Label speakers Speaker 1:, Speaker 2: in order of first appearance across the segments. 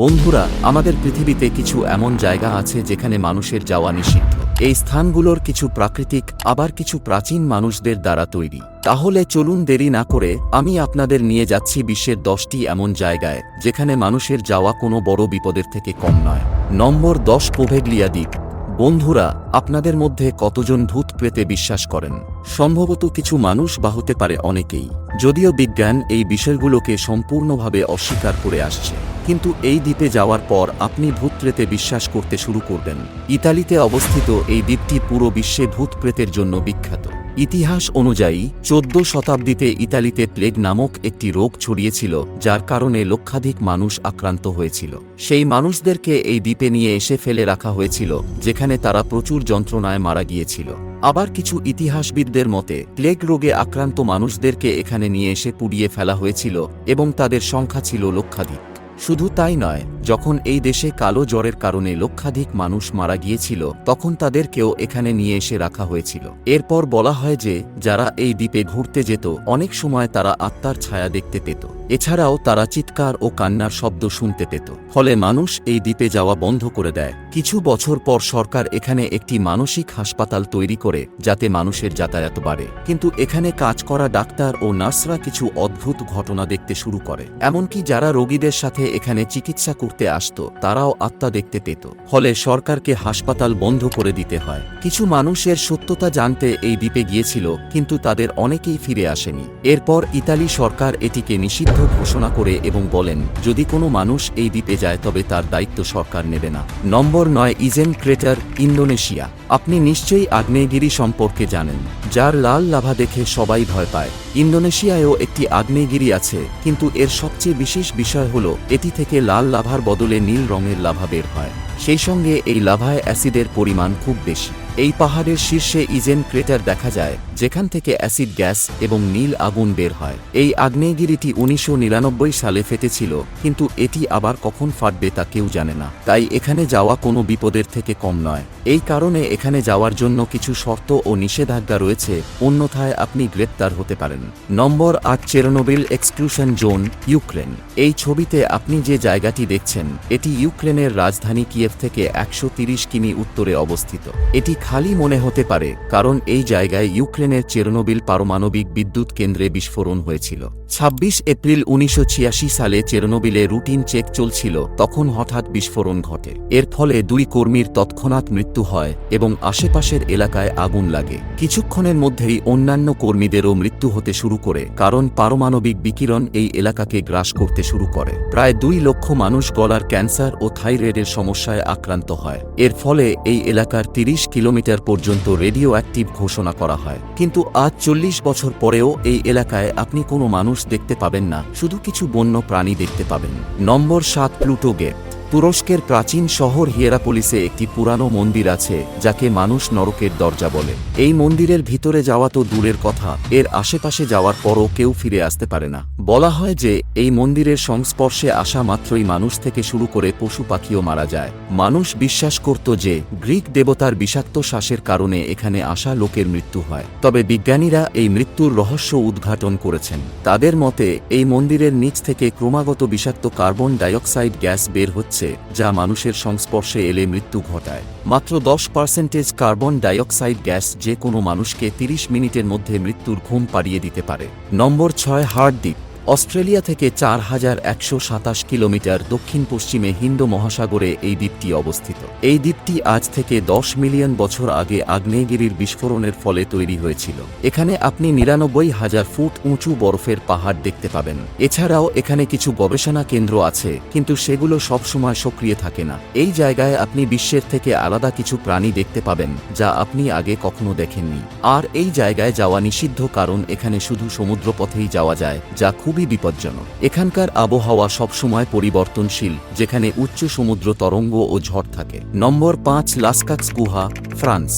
Speaker 1: বন্ধুরা, আমাদের পৃথিবীতে কিছু এমন জায়গা আছে যেখানে মানুষের যাওয়া নিষিদ্ধ। এই স্থানগুলোর কিছু প্রাকৃতিক, আবার কিছু প্রাচীন মানুষদের দ্বারা তৈরি। তাহলে চলুন দেরি না করে আমি আপনাদের নিয়ে যাচ্ছি বিশ্বের দশটি এমন জায়গায়, যেখানে মানুষের যাওয়া কোনো বড় বিপদের থেকে কম নয়। নম্বর দশ, পোভেগলিয়া দ্বীপ। বন্ধুরা, আপনাদের মধ্যে কতজন ভূত প্রেতে বিশ্বাস করেন? সম্ভবত কিছু মানুষ বা হতে পারে অনেকেই। যদিও বিজ্ঞান এই বিষয়গুলোকে সম্পূর্ণভাবে অস্বীকার করে আসছে। কিন্তু এই দ্বীপে যাওয়ার পর আপনি ভূত প্রেতে বিশ্বাস করতে শুরু করবেন। ইতালিতে অবস্থিত এই দ্বীপটি পুরো বিশ্বে ভূত প্রেতের জন্য বিখ্যাত। ইতিহাস অনুযায়ী, চোদ্দ শতাব্দীতে ইতালিতে প্লেগ নামক একটি রোগ ছড়িয়েছিল, যার কারণে লক্ষাধিক মানুষ আক্রান্ত হয়েছিল। সেই মানুষদেরকে এই দ্বীপে নিয়ে এসে ফেলে রাখা হয়েছিল, যেখানে তারা প্রচুর যন্ত্রণায় মারা গিয়েছিল। আবার কিছু ইতিহাসবিদদের মতে, প্লেগ রোগে আক্রান্ত মানুষদেরকে এখানে নিয়ে এসে পুড়িয়ে ফেলা হয়েছিল এবং তাদের সংখ্যা ছিল লক্ষাধিক। শুধু তাই নয়, যখন এই দেশে কালো জ্বরের কারণে লক্ষাধিক মানুষ মারা গিয়েছিল, তখন তাদেরকেও এখানে নিয়ে এসে রাখা হয়েছিল। এরপর বলা হয় যে, যারা এই দ্বীপে ঘুরতে যেত, অনেক সময় তারা আত্মার ছায়া দেখতে পেত। এছাড়াও তারা চিৎকার ও কান্নার শব্দ শুনতে পেত। ফলে মানুষ এই দ্বীপে যাওয়া বন্ধ করে দেয়। কিছু বছর পর সরকার এখানে একটি মানসিক হাসপাতাল তৈরি করে, যাতে মানুষের যাতায়াত বাড়ে। কিন্তু এখানে কাজ করা ডাক্তার ও নার্সরা কিছু অদ্ভুত ঘটনা দেখতে শুরু করে। এমনকি যারা রোগীদের সাথে এখানে চিকিৎসা করতে আসত, তারাও আত্মা দেখতে পেত। ফলে সরকারকে হাসপাতাল বন্ধ করে দিতে হয়। কিছু মানুষের সত্যতা জানতে এই দ্বীপে গিয়েছিল, কিন্তু তাদের অনেকেই ফিরে আসেনি। এরপর ইতালি সরকার এটিকে নিষিদ্ধ ঘোষণা করে এবং বলেন, যদি কোনো মানুষ এই দ্বীপে যায়, তবে তার দায়িত্ব সরকার নেবে না। নম্বর নয়, ইজেন ক্রেটার, ইন্দোনেশিয়া। আপনি নিশ্চয়ই আগ্নেয়গিরি সম্পর্কে জানেন, যার লাল লাভা দেখে সবাই ভয় পায়। ইন্দোনেশিয়ায়ও একটি আগ্নেয়গিরি আছে, কিন্তু এর সবচেয়ে বিশেষ বিষয় হল, এটি থেকে লাল লাভার বদলে নীল রঙের লাভা বের হয়। সেই সঙ্গে এই লাভায় অ্যাসিডের পরিমাণ খুব বেশি। এই পাহাড়ের শীর্ষে ইজেন ক্রেটার দেখা যায়, যেখান থেকে অ্যাসিড গ্যাস এবং নীল আগুন বের হয়। এই আগ্নেয়গিরিটি উনিশশো নিরানব্বই সালে ফেটেছিল, কিন্তু এটি আবার কখন ফাটবে তা কেউ জানে না। তাই এখানে যাওয়া কোনো বিপদের থেকে কম নয়। এই কারণে এখানে যাওয়ার জন্য কিছু শর্ত ও নিষেধাজ্ঞা রয়েছে, অন্যথায় আপনি গ্রেপ্তার হতে পারেন। নম্বর আট, চেরনোবিল এক্সক্লুশন জোন, ইউক্রেন। এই ছবিতে আপনি যে জায়গাটি দেখছেন, এটি ইউক্রেনের রাজধানী কিয়েভ থেকে একশো কিমি উত্তরে অবস্থিত। এটি খালি মনে হতে পারে, কারণ এই জায়গায় ইউক্রেনের চেরনোবিল পারমাণবিক বিদ্যুৎ কেন্দ্রে বিস্ফোরণ হয়েছিল। ২৬ এপ্রিল উনিশশো ছিয়াশি সালে চেরনোবিলে রুটিন চেক চলছিল, তখন হঠাৎ বিস্ফোরণ ঘটে। এর ফলে দুই কর্মীর তৎক্ষণাৎ মৃত্যু হয় এবং আশেপাশের এলাকায় আগুন লাগে। কিছুক্ষণের মধ্যেই অন্যান্য কর্মীদেরও মৃত্যু হতে শুরু করে, কারণ পারমাণবিক বিকিরণ এই এলাকাকে গ্রাস করতে শুরু করে। প্রায় দুই লক্ষ মানুষ গলার ক্যান্সার ও থাইরয়েডের সমস্যায় আক্রান্ত হয়। এর ফলে এই এলাকার ৩০ কিলোমিটার পর্যন্ত রেডিও অ্যাক্টিভ ঘোষণা করা হয়। কিন্তু আজ চল্লিশ বছর পরেও এই এলাকায় আপনি কোনো মানুষ দেখতে পাবেন না, শুধু কিছু বন্য প্রাণী দেখতে পাবেন। নম্বর সাত, প্লুটো গেট তুরস্কের প্রাচীন শহর হিয়েরাপোলিসে একটি পুরানো মন্দির আছে, যাকে মানুষ নরকের দরজা বলে। এই মন্দিরের ভিতরে যাওয়া তো দূরের কথা, এর আশেপাশে যাওয়ার পরও কেউ ফিরে আসতে পারে না। বলা হয় যে, এই মন্দিরের সংস্পর্শে আসা মাত্রই মানুষ থেকে শুরু করে পশু পাখিও মারা যায়। মানুষ বিশ্বাস করত যে, গ্রিক দেবতার বিষাক্ত শ্বাসের কারণে এখানে আসা লোকের মৃত্যু হয়। তবে বিজ্ঞানীরা এই মৃত্যুর রহস্য উদ্ঘাটন করেছেন। তাদের মতে, এই মন্দিরের নিচ থেকে ক্রমাগত বিষাক্ত কার্বন ডাইঅক্সাইড গ্যাস বের হচ্ছে যা মানুষের সংস্পর্শে এলে মৃত্যু ঘটায়। মাত্র দশ পার্সেন্টেজ কার্বন ডাইঅক্সাইড গ্যাস যে কোনো মানুষকে ৩০ মিনিটের মধ্যে মৃত্যুর ঘুম পাড়িয়ে দিতে পারে। নম্বর ছয়, হার্ট দ্বীপ অস্ট্রেলিয়া থেকে চার হাজার একশো সাতাশ কিলোমিটার দক্ষিণ পশ্চিমে হিন্দু মহাসাগরে এই দ্বীপটি অবস্থিত। এই দ্বীপটি আজ থেকে দশ মিলিয়ন বছর আগে আগ্নেয়গিরির বিস্ফোরণের ফলে তৈরি হয়েছিল। এখানে আপনি নিরানব্বই হাজার ফুট উঁচু বরফের পাহাড় দেখতে পাবেন। এছাড়াও এখানে কিছু গবেষণা কেন্দ্র আছে, কিন্তু সেগুলো সবসময় সক্রিয় থাকে না। এই জায়গায় আপনি বিশ্বের থেকে আলাদা কিছু প্রাণী দেখতে পাবেন, যা আপনি আগে কখনো দেখেননি। আর এই জায়গায় যাওয়া নিষিদ্ধ কারণ এখানে শুধু সমুদ্রপথেই যাওয়া যায়, যা খুব খুবই বিপজ্জনক। এখানকার আবহাওয়া সবসময় পরিবর্তনশীল, যেখানে উচ্চ সমুদ্র তরঙ্গ ও ঝড় থাকে। নম্বর পাঁচ লাস্কাক্স গুহা ফ্রান্স।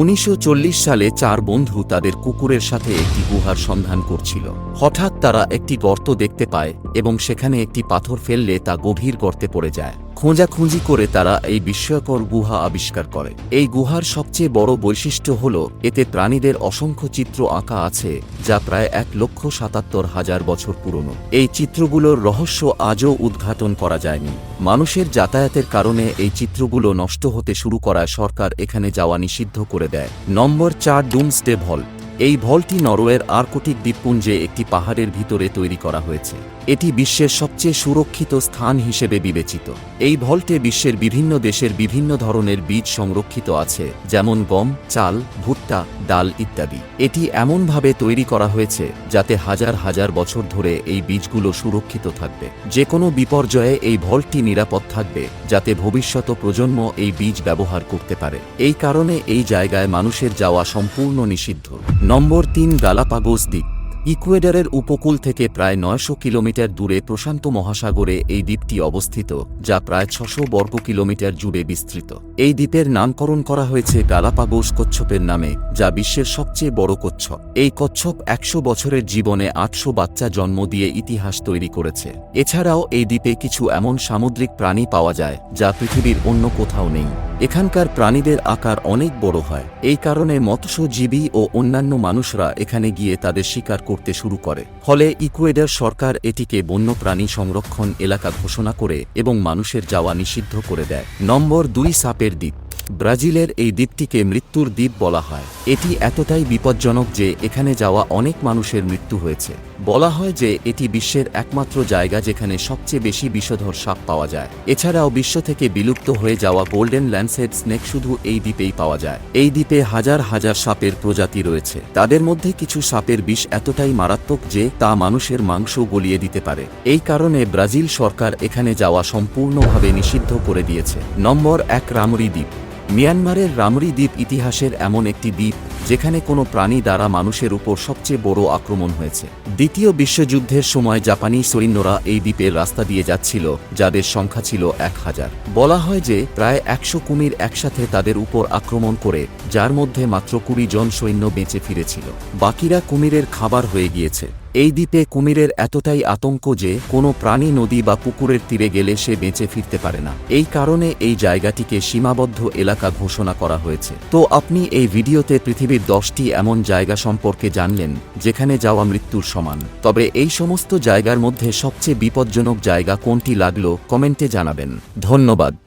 Speaker 1: উনিশশো চল্লিশ সালে চার বন্ধু তাদের কুকুরের সাথে একটি গুহার সন্ধান করছিল। হঠাৎ তারা একটি গর্ত দেখতে পায় এবং সেখানে একটি পাথর ফেললে তা গভীর গর্তে পড়ে যায়। খোঁজাখুঁজি করে তারা এই বিস্ময়কর গুহা আবিষ্কার করে। এই গুহার সবচেয়ে বড় বৈশিষ্ট্য হল, এতে প্রাণীদের অসংখ্য চিত্র আঁকা আছে, যা প্রায় এক লক্ষ সাতাত্তর হাজার বছর পুরনো। এই চিত্রগুলোর রহস্য আজও উদ্ঘাটন করা যায়নি। মানুষের যাতায়াতের কারণে এই চিত্রগুলো নষ্ট হতে শুরু করায় সরকার এখানে যাওয়া নিষিদ্ধ করে দেয়। নম্বর চার ডুমসডে ভল্ট। এই ভলটি নরওয়ের আর্কটিক দ্বীপপুঞ্জে একটি পাহাড়ের ভিতরে তৈরি করা হয়েছে। এটি বিশ্বের সবচেয়ে সুরক্ষিত স্থান হিসেবে বিবেচিত। এই ভল্টে বিশ্বের বিভিন্ন দেশের বিভিন্ন ধরনের বীজ সংরক্ষিত আছে, যেমন গম, চাল, ভুট্টা, ডাল ইত্যাদি। এটি এমনভাবে তৈরি করা হয়েছে যাতে হাজার হাজার বছর ধরে এই বীজগুলো সুরক্ষিত থাকবে। যে কোনো বিপর্যয়ে এই ভল্টটি নিরাপদ থাকবে, যাতে ভবিষ্যত প্রজন্ম এই বীজ ব্যবহার করতে পারে। এই কারণে এই জায়গায় মানুষের যাওয়া সম্পূর্ণ নিষিদ্ধ। নম্বর তিন গালাপাগোস দ্বীপ। ইকুয়েডরের উপকূল থেকে প্রায় নয়শো কিলোমিটার দূরে প্রশান্ত মহাসাগরে এই দ্বীপটি অবস্থিত, যা প্রায় ছশো বর্গ কিলোমিটার জুড়ে বিস্তৃত। এই দ্বীপের নামকরণ করা হয়েছে গালাপাগোস কচ্ছপের নামে, যা বিশ্বের সবচেয়ে বড় কচ্ছপ। এই কচ্ছপ একশো বছরের জীবনে আটশো বাচ্চা জন্ম দিয়ে ইতিহাস তৈরি করেছে। এছাড়াও এই দ্বীপে কিছু এমন সামুদ্রিক প্রাণী পাওয়া যায়, যা পৃথিবীর অন্য কোথাও নেই। এখানকার প্রাণীদের আকার অনেক বড় হয়। এই কারণে মৎস্যজীবী ও অন্যান্য মানুষরা এখানে গিয়ে তাদের শিকার করতে শুরু করে। ফলে ইকুয়েডার সরকার এটিকে বন্যপ্রাণী সংরক্ষণ এলাকা ঘোষণা করে এবং মানুষের যাওয়া নিষিদ্ধ করে দেয়। নম্বর দুই সাপের দ্বীপ। ব্রাজিলের এই দ্বীপটিকে মৃত্যুর দ্বীপ বলা হয়। এটি এতটাই বিপজ্জনক যে এখানে যাওয়া অনেক মানুষের মৃত্যু হয়েছে। বলা হয় যে এটি বিশ্বের একমাত্র জায়গা যেখানে সবচেয়ে বেশি বিষধর সাপ পাওয়া যায়। এছাড়াও বিশ্ব থেকে বিলুপ্ত হয়ে যাওয়া গোল্ডেন ল্যান্ডসেড স্নেক শুধু এই দ্বীপেই পাওয়া যায়। এই দ্বীপে হাজার হাজার সাপের প্রজাতি রয়েছে। তাদের মধ্যে কিছু সাপের বিষ এতটাই মারাত্মক যে তা মানুষের মাংস গলিয়ে দিতে পারে। এই কারণে ব্রাজিল সরকার এখানে যাওয়া সম্পূর্ণভাবে নিষিদ্ধ করে দিয়েছে। নম্বর এক রামরি দ্বীপ। মিয়ানমারের রামরি দ্বীপ ইতিহাসের এমন একটি দ্বীপ যেখানে কোনো প্রাণী দ্বারা মানুষের উপর সবচেয়ে বড় আক্রমণ হয়েছে। দ্বিতীয় বিশ্বযুদ্ধের সময় জাপানি সৈন্যরা এই দ্বীপের রাস্তা দিয়ে যাচ্ছিল, যাদের সংখ্যা ছিল এক হাজার। বলা হয় যে প্রায় একশো কুমির একসাথে তাদের উপর আক্রমণ করে, যার মধ্যে মাত্র কুড়ি জন সৈন্য বেঁচে ফিরেছিল। বাকিরা কুমিরের খাবার হয়ে গিয়েছে। এই দ্বীপে কুমিরের এতটাই আতঙ্ক যে কোনো প্রাণী নদী বা পুকুরের তীরে গেলে সে বেঁচে ফিরতে পারে না। এই কারণে এই জায়গাটিকে সীমাবদ্ধ এলাকা ঘোষণা করা হয়েছে। তো আপনি এই ভিডিওতে পৃথিবীর দশটি এমন জায়গা সম্পর্কে জানলেন, যেখানে যাওয়া মৃত্যুর সমান। তবে এই সমস্ত জায়গার মধ্যে সবচেয়ে বিপজ্জনক জায়গা কোনটি লাগল কমেন্টে জানাবেন। ধন্যবাদ।